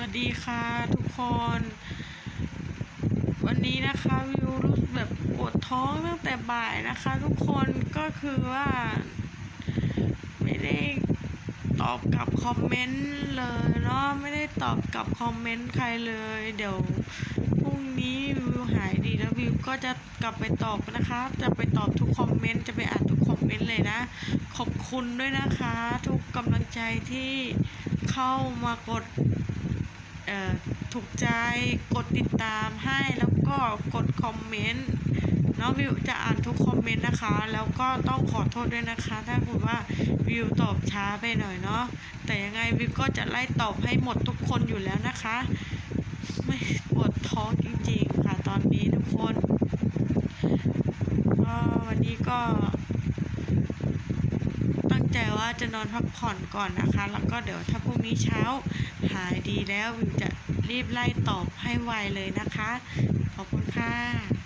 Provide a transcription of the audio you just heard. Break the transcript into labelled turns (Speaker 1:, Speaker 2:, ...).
Speaker 1: วัสดีค่ะทุกคน วันนี้นะคะวิวรู้แบบปวดท้องตั้งแต่บ่ายนะคะ ทุกคนก็คือว่า ไม่ได้ตอบกลับคอมเมนต์เลยเนาะไม่ได้ตอบกลับคอมเมนต์ใครเลย เดี๋ยวพรุ่งนี้วิวหายดีแล้ววิวก็จะกลับไปตอบนะคะ จะไปตอบทุกคอมเมนต์จะไปอ่านทุกคอมเมนต์เลยนะ ขอบคุณด้วยนะคะ ทุกกำลังใจที่เข้ามากด ถูกใจกดติดตามให้แล้วก็กดคอมเมนต์น้องวิวจะอ่านทุกคอมเมนต์นะคะ แล้วก็ต้องขอโทษด้วยนะคะ ถ้าคุณว่าวิวตอบช้าไปหน่อยเนาะแต่ยังไงวิวก็จะไล่ตอบให้หมดทุกคนอยู่แล้วนะคะ ไม่ปวดท้องจริงๆค่ะตอนนี้ทุกคนก็วันนี้ก็ ตั้งใจว่าจะนอนพักผ่อนก่อนนะคะ แล้วก็เดี๋ยวถ้าพรุ่งนี้เช้าหายดีแล้ววิวจะ รีบไล่ตอบให้ไวเลยนะคะ ขอบคุณค่ะ